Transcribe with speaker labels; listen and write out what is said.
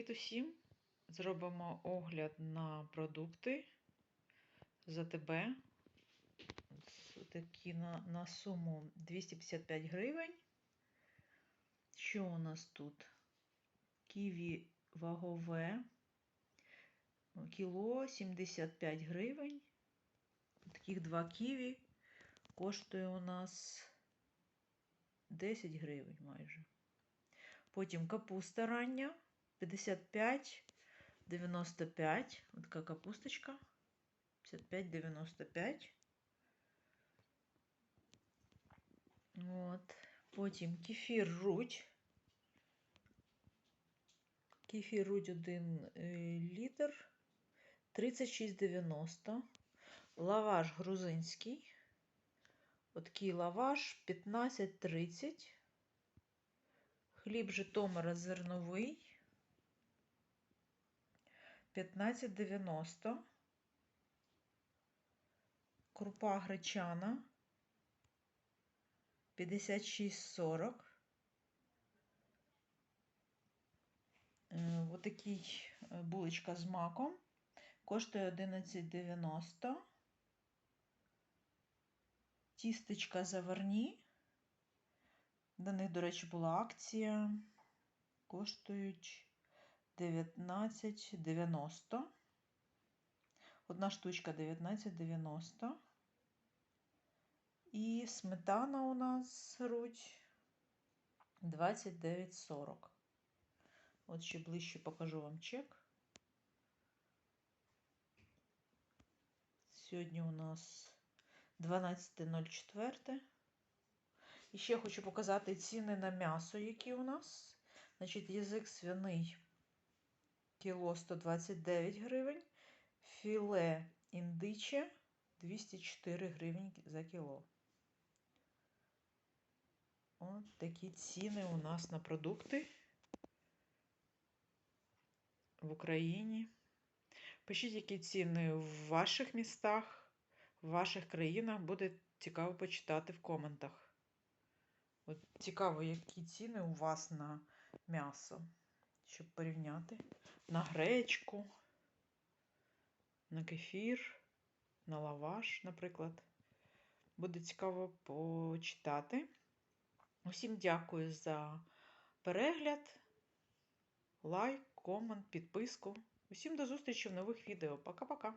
Speaker 1: Привіт усім! Зробимо огляд на продукти за тебе. Такі на, на суму 255 гривень. Що у нас тут? Ківі вагове. Кіло 75 гривень. Таких два ківі коштує у нас 10 гривень майже. Потім капуста рання 55, 95. Ось така капусточка. 55, 95. От. Потім кефір рудь. Кефір рудь 1 літр. 36,90. Лаваш грузинський. Такий лаваш 15,30. Хліб Житомира зерновий 15,90. Крупа гречана 56,40. Отакий булочка з маком. Коштує 11,90. Тістечка заварні. До них, до речі, була акція. Коштують 19,90. Одна штучка 19,90. І сметана у нас руть 29,40. От ще ближче покажу вам чек. Сьогодні у нас 12.04. І ще хочу показати ціни на м'ясо, які у нас. Значить, язик свиний кіло 129 гривень, філе індиче 204 гривень за кіло. От такі ціни у нас на продукти в Україні. Пишіть, які ціни в ваших містах, в ваших країнах. Буде цікаво почитати в коментах. От Цікаво, які ціни у вас на м'ясо, щоб порівняти. На гречку, на кефір, на лаваш, наприклад. Буде цікаво почитати. Усім дякую за перегляд, лайк, комент, підписку. Усім до зустрічі в нових відео. Пока-пока!